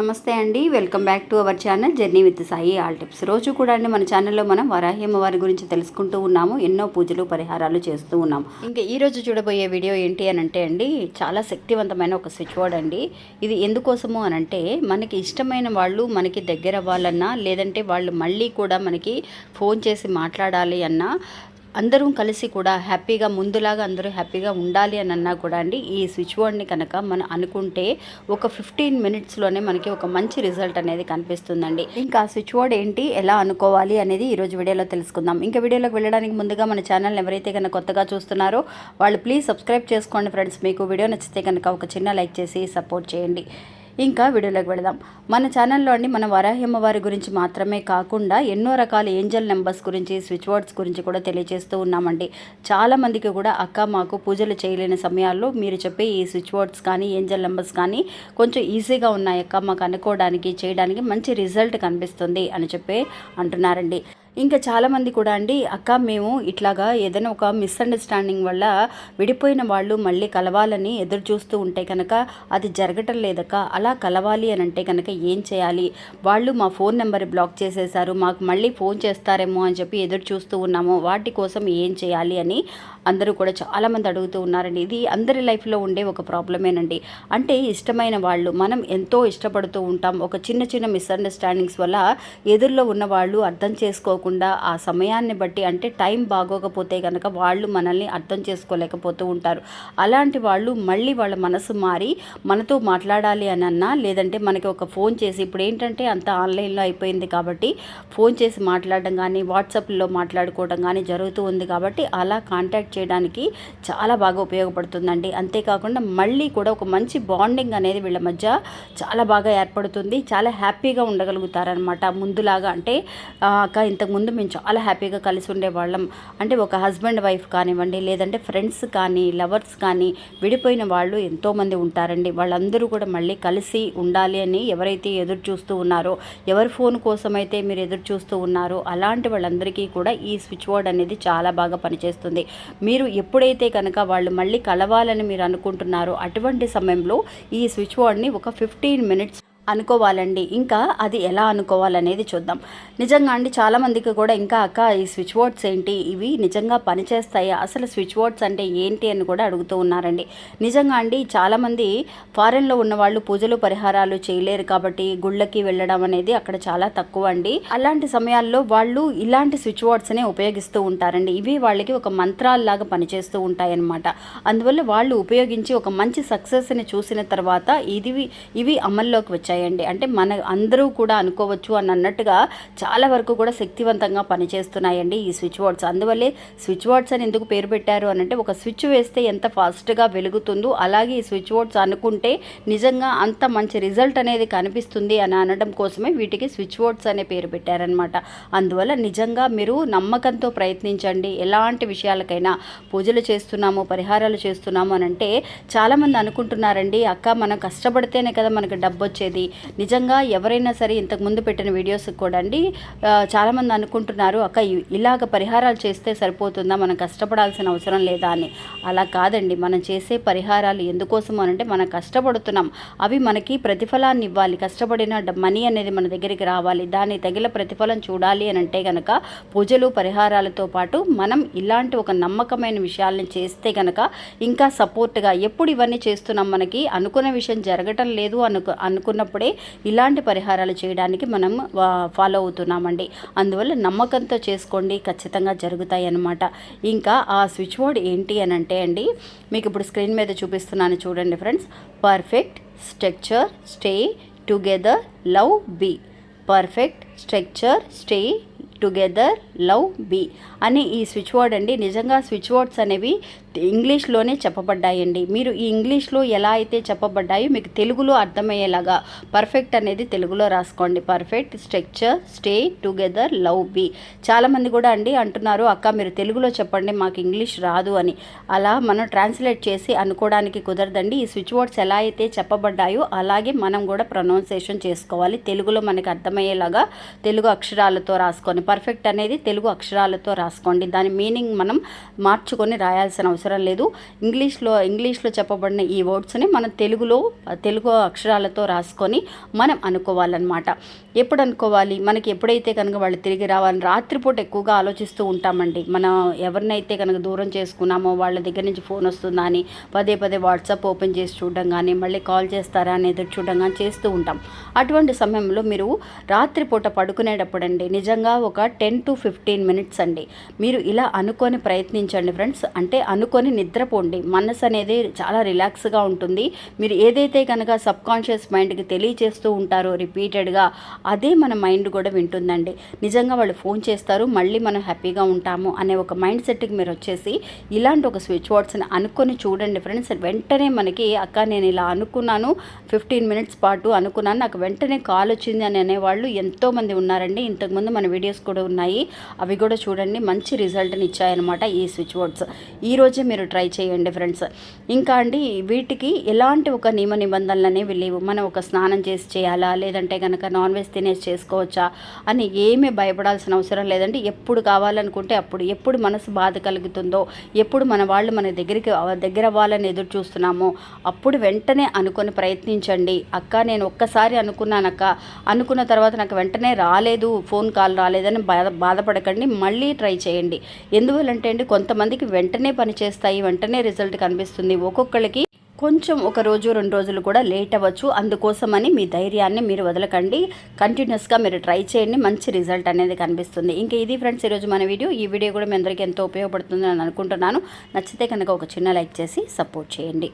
నమస్తే అండి welcome back to our channel journey with Sai all tips. రోజు కూడా అండి మన ఛానల్లో మనం వరాహ్యమ్మ వారి గురించి తెలుసుకుంటూ ఉన్నాము ఎన్నో పూజలు పరిహారాలు చేస్తూ ఉన్నాము. ఇంకా ఈ రోజు చూడబోయే వీడియో ఏంటి అని అంటే అండి చాలా శక్తివంతమైన ఒక స్విచ్ బోర్డ్ అండి. ఇది ఎందుకోసము అని అంటే మనకి ఇష్టమైన వాళ్ళు మనకి దగ్గర అవ్వాలన్నా లేదంటే వాళ్ళు మళ్ళీ కూడా మనకి ఫోన్ చేసి మాట్లాడాలి అన్నా అందరం కలిసి కూడా హ్యాపీగా ముందులాగా అందరూ హ్యాపీగా ఉండాలి అని అన్నా కూడా అండి ఈ స్విచ్ బోర్డ్ని కనుక మనం అనుకుంటే ఒక ఫిఫ్టీన్ మినిట్స్లోనే మనకి ఒక మంచి రిజల్ట్ అనేది కనిపిస్తుందండి. ఇంకా స్విచ్ బోర్డ్ ఏంటి ఎలా అనుకోవాలి అనేది ఈరోజు వీడియోలో తెలుసుకుందాం. ఇంకా వీడియోలోకి వెళ్ళడానికి ముందుగా మన ఛానల్ ఎవరైతే కనుక కొత్తగా చూస్తున్నారో వాళ్ళు ప్లీజ్ సబ్స్క్రైబ్ చేసుకోండి ఫ్రెండ్స్. మీకు వీడియో నచ్చితే కనుక ఒక చిన్న లైక్ చేసి సపోర్ట్ చేయండి. ఇంకా వీడియోలోకి వెళదాం. మన ఛానల్లో అండి మన వరాహమ్మవారి గురించి మాత్రమే కాకుండా ఎన్నో రకాల ఏంజల్ నెంబర్స్ గురించి స్విచ్ వర్డ్స్ గురించి కూడా తెలియజేస్తూ ఉన్నామండి. చాలామందికి కూడా అక్క మాకు పూజలు చేయలేని సమయాల్లో మీరు చెప్పే ఈ స్విచ్ వర్డ్స్ కానీ ఏంజల్ నెంబర్స్ కానీ కొంచెం ఈజీగా ఉన్నాయి అక్క మాకు అనుకోవడానికి చేయడానికి మంచి రిజల్ట్ కనిపిస్తుంది అని చెప్పి అంటున్నారండి. ఇంకా చాలామంది కూడా అండి అక్క మేము ఇట్లాగా ఏదైనా ఒక మిస్అండర్స్టాండింగ్ వల్ల విడిపోయిన వాళ్ళు మళ్ళీ కలవాలని ఎదురు చూస్తూ ఉంటే కనుక అది జరగటం లేదక్క. అలా కలవాలి అని అంటే కనుక ఏం చేయాలి? వాళ్ళు మా ఫోన్ నెంబర్ బ్లాక్ చేసేసారు మాకు మళ్ళీ ఫోన్ చేస్తారేమో అని చెప్పి ఎదురు చూస్తూ ఉన్నాము. వాటి కోసం ఏం చేయాలి? అని అందరూ కూడా చాలామంది అడుగుతూ ఉన్నారండి. ఇది అందరి లైఫ్లో ఉండే ఒక ప్రాబ్లమేనండి. అంటే ఇష్టమైన వాళ్ళు మనం ఎంతో ఇష్టపడుతూ ఉంటాం. ఒక చిన్న చిన్న మిస్అండర్స్టాండింగ్స్ వల్ల ఎదురులో ఉన్న వాళ్ళు అర్థం చేసుకోకుండా ఆ సమయాన్ని బట్టి అంటే టైం బాగోకపోతే కనుక వాళ్ళు మనల్ని అర్థం చేసుకోలేకపోతూ ఉంటారు. అలాంటి వాళ్ళు మళ్ళీ వాళ్ళ మనసు మారి మనతో మాట్లాడాలి అని అన్నా లేదంటే మనకి ఒక ఫోన్ చేసి ఇప్పుడు ఏంటంటే అంత ఆన్లైన్లో అయిపోయింది కాబట్టి ఫోన్ చేసి మాట్లాడడం కానీ వాట్సాప్లో మాట్లాడుకోవడం కానీ జరుగుతూ ఉంది కాబట్టి అలా కాంటాక్ట్ చేయడానికి చాలా బాగా ఉపయోగపడుతుందండి. అంతేకాకుండా మళ్ళీ కూడా ఒక మంచి బాండింగ్ అనేది వీళ్ళ మధ్య చాలా బాగా ఏర్పడుతుంది. చాలా హ్యాపీగా ఉండగలుగుతారనమాట ముందులాగా అంటే అక్క ఇంతకుముందు మేము చాలా హ్యాపీగా కలిసి ఉండేవాళ్ళం. అంటే ఒక హస్బెండ్ వైఫ్ కానివ్వండి లేదంటే ఫ్రెండ్స్ కానీ లవర్స్ కానీ విడిపోయిన వాళ్ళు ఎంతోమంది ఉంటారండి. వాళ్ళందరూ కూడా మళ్ళీ కలిసి ఉండాలి అని ఎవరైతే ఎదురు చూస్తూ ఉన్నారో ఎవరి ఫోన్ కోసం అయితే మీరు ఎదురు చూస్తూ ఉన్నారో అలాంటి వాళ్ళందరికీ కూడా ఈ స్విచ్ బోర్డ్ అనేది చాలా బాగా పనిచేస్తుంది. మీరు ఎప్పుడైతే కనుక వాళ్ళు మళ్ళీ కలవాలని మీరు అనుకుంటున్నారో అటువంటి సమయంలో ఈ స్విచ్ బోర్డ్ని ఒక ఫిఫ్టీన్ మినిట్స్ అనుకోవాలండి. ఇంకా అది ఎలా అనుకోవాలనేది చూద్దాం. నిజంగా అండి చాలామందికి కూడా ఇంకా అక్క ఈ స్విచ్ బోర్డ్స్ ఏంటి? ఇవి నిజంగా పనిచేస్తాయా? అసలు స్విచ్ బోర్డ్స్ అంటే ఏంటి అని కూడా అడుగుతూ ఉన్నారండి. నిజంగా అండి చాలామంది ఫారెన్లో ఉన్న వాళ్ళు పూజలు పరిహారాలు చేయలేరు కాబట్టి గుళ్ళకి వెళ్ళడం అనేది అక్కడ చాలా తక్కువ అండి. అలాంటి సమయాల్లో వాళ్ళు ఇలాంటి స్విచ్ బోర్డ్స్నే ఉపయోగిస్తూ ఉంటారండి. ఇవి వాళ్ళకి ఒక మంత్రాల్లాగా పనిచేస్తూ ఉంటాయన్నమాట. అందువల్ల వాళ్ళు ఉపయోగించి ఒక మంచి సక్సెస్ని చూసిన తర్వాత ఇది ఇవి అమల్లోకి వచ్చాయి వచ్చాయండి అంటే మన అందరూ కూడా అనుకోవచ్చు అని అన్నట్టుగా చాలా వరకు కూడా శక్తివంతంగా పనిచేస్తున్నాయండి ఈ స్విచ్ బోర్డ్స్. అందువల్లే స్విచ్ బోర్డ్స్ అని ఎందుకు పేరు పెట్టారు అని అంటే ఒక స్విచ్ వేస్తే ఎంత ఫాస్ట్గా వెలుగుతుందో అలాగే ఈ స్విచ్ బోర్డ్స్ అనుకుంటే నిజంగా అంత మంచి రిజల్ట్ అనేది కనిపిస్తుంది అని అనడం కోసమే వీటికి స్విచ్ బోర్డ్స్ అనే పేరు పెట్టారనమాట అందువల్ల నిజంగా మీరు నమ్మకంతో ప్రయత్నించండి. ఎలాంటి విషయాలకైనా పూజలు చేస్తున్నాము పరిహారాలు చేస్తున్నాము అని అంటే చాలామంది అనుకుంటున్నారండి అక్క మనం కష్టపడితేనే కదా మనకు డబ్బు వచ్చేది నిజంగా ఎవరైనా సరే ఇంతకు ముందు పెట్టిన వీడియోస్ కూడా అండి చాలామంది అనుకుంటున్నారు అక్క ఇలాగ పరిహారాలు చేస్తే సరిపోతుందా? మనం కష్టపడాల్సిన అవసరం లేదా? అని. అలా కాదండి. మనం చేసే పరిహారాలు ఎందుకోసం అనంటే మనం కష్టపడుతున్నాం. అవి మనకి ప్రతిఫలాన్ని ఇవ్వాలి. కష్టపడిన మనీ అనేది మన దగ్గరికి రావాలి. దాని తగిన ప్రతిఫలం చూడాలి అని అంటే గనక పూజలు పరిహారాలతో పాటు మనం ఇలాంటి ఒక నమ్మకమైన విషయాల్ని చేస్తే గనక ఇంకా సపోర్ట్గా ఎప్పుడు ఇవన్నీ చేస్తున్నాం మనకి అనుకున్న విషయం జరగటం లేదు అనుకు అనుకున్నప్పుడు ఇలాంటి పరిహారాలు చేయడానికి మనం ఫాలో అవుతున్నామండి. అందువల్ల నమ్మకంతో చేసుకోండి ఖచ్చితంగా జరుగుతాయి అన్నమాట. ఇంకా ఆ స్విచ్ బోర్డ్ ఏంటి అని అంటే అండి మీకు ఇప్పుడు స్క్రీన్ మీద చూపిస్తున్నాను చూడండి friends perfect structure stay together love be perfect structure stay together love be అని ఈ స్విచ్ బోర్డ్ అండి. నిజంగా స్విచ్ బోర్డ్స్ అనేవి ఇంగ్లీష్లోనే చెప్పబడ్డాయండి. మీరు ఈ ఇంగ్లీష్లో ఎలా అయితే చెప్పబడ్డాయో మీకు తెలుగులో అర్థమయ్యేలాగా పర్ఫెక్ట్ అనేది తెలుగులో రాసుకోండి. Perfect structure stay together love be. చాలామంది కూడా అండి అంటున్నారు అక్క మీరు తెలుగులో చెప్పండి మాకు ఇంగ్లీష్ రాదు అని. అలా మనం ట్రాన్స్లేట్ చేసి అనుకోవడానికి కుదరదండి. ఈ స్విచ్ బోర్డ్స్ ఎలా అయితే చెప్పబడ్డాయో అలాగే మనం కూడా ప్రొనౌన్సేషన్ చేసుకోవాలి. తెలుగులో మనకి అర్థమయ్యేలాగా తెలుగు అక్షరాలతో రాసుకొని పర్ఫెక్ట్ అనేది తెలుగు అక్షరాలతో రాసుకోండి. దాని మీనింగ్ మనం మార్చుకొని రాయాల్సిన అవసరం లేదు. ఇంగ్లీష్లో ఇంగ్లీష్లో చెప్పబడిన ఈ వర్డ్స్ని మనం తెలుగులో తెలుగు అక్షరాలతో రాసుకొని మనం అనుకోవాలన్నమాట. ఎప్పుడు అనుకోవాలి మనకి ఎప్పుడైతే కనుక వాళ్ళు తిరిగి రావాలని రాత్రిపూట ఎక్కువగా ఆలోచిస్తూ ఉంటామండి. మనం ఎవరినైతే కనుక దూరం చేసుకున్నామో వాళ్ళ దగ్గర నుంచి ఫోన్ వస్తుందా అని పదే పదే వాట్సాప్ ఓపెన్ చేసి చూడడం కానీ మళ్ళీ కాల్ చేస్తారా అని ఎదురు చూడడం కానీ చేస్తూ ఉంటాం. అటువంటి సమయంలో మీరు రాత్రిపూట పడుకునేటప్పుడు అండి నిజంగా ఒక టెన్ టు ఫిఫ్టీన్ మినిట్స్ అండి. మీరు ఇలా అనుకొని ప్రయత్నించండి ఫ్రెండ్స్. అంటే అనుకొని నిద్రపోండి. మనసు అనేది చాలా రిలాక్స్గా ఉంటుంది. మీరు ఏదైతే కనుక సబ్ కాన్షియస్ మైండ్కి తెలియచేస్తూ ఉంటారో రిపీటెడ్గా అదే మన మైండ్ కూడా వింటుందండి. నిజంగా వాళ్ళు ఫోన్ చేస్తారు మళ్ళీ మనం హ్యాపీగా ఉంటాము అనే ఒక మైండ్ సెట్కి మీరు వచ్చేసి ఇలాంటి ఒక స్విచ్ వర్డ్స్ని అనుకొని చూడండి ఫ్రెండ్స్. వెంటనే మనకి అక్క నేను ఇలా అనుకున్నాను ఫిఫ్టీన్ మినిట్స్ పాటు అనుకున్నాను. నాకు వెంటనే కాల్ వచ్చింది అని అనేవాళ్ళు ఎంతోమంది ఉన్నారండి. ఇంతకుముందు మన వీడియోస్ కూడా ఉన్నాయి. అవి కూడా చూడండి మంచి రిజల్ట్ని ఇచ్చాయన్నమాట ఈ స్విచ్ బోర్డ్స్. ఈరోజే మీరు ట్రై చేయండి ఫ్రెండ్స్. ఇంకా అండి వీటికి ఎలాంటి ఒక నియమ నిబంధనలు అనేవి లేవు. మనం ఒక స్నానం చేసి చేయాలా? లేదంటే కనుక నాన్ వెజ్ తినేసి చేసుకోవచ్చా? అని ఏమీ భయపడాల్సిన అవసరం లేదండి. ఎప్పుడు కావాలనుకుంటే అప్పుడు. ఎప్పుడు మనసు బాధ కలుగుతుందో ఎప్పుడు మన వాళ్ళు మన దగ్గరికి దగ్గర అవ్వాలని ఎదురు చూస్తున్నామో అప్పుడు వెంటనే అనుకొని ప్రయత్నించండి. అక్క నేను ఒక్కసారి అనుకున్నానక్క. అనుకున్న తర్వాత నాకు వెంటనే రాలేదు. ఫోన్ కాల్ రాలేదని బాధ బాధపడకండి మళ్ళీ ట్రై చేయండి. ఎందువల్లంటే అండి కొంతమందికి వెంటనే పని చేస్తాయి వెంటనే రిజల్ట్ కనిపిస్తుంది. ఒక్కొక్కరికి కొంచెం ఒక రోజు రెండు రోజులు కూడా లేట్ అవ్వచ్చు. అందుకోసమని మీ ధైర్యాన్ని మీరు వదలకండి. కంటిన్యూస్గా మీరు ట్రై చేయండి మంచి రిజల్ట్ అనేది కనిపిస్తుంది. ఇంకా ఇది ఫ్రెండ్స్ ఈరోజు మన వీడియో. ఈ వీడియో కూడా మీ అందరికీ ఎంతో ఉపయోగపడుతుంది అని అనుకుంటున్నాను. నచ్చితే కనుక ఒక చిన్న లైక్ చేసి సపోర్ట్ చేయండి.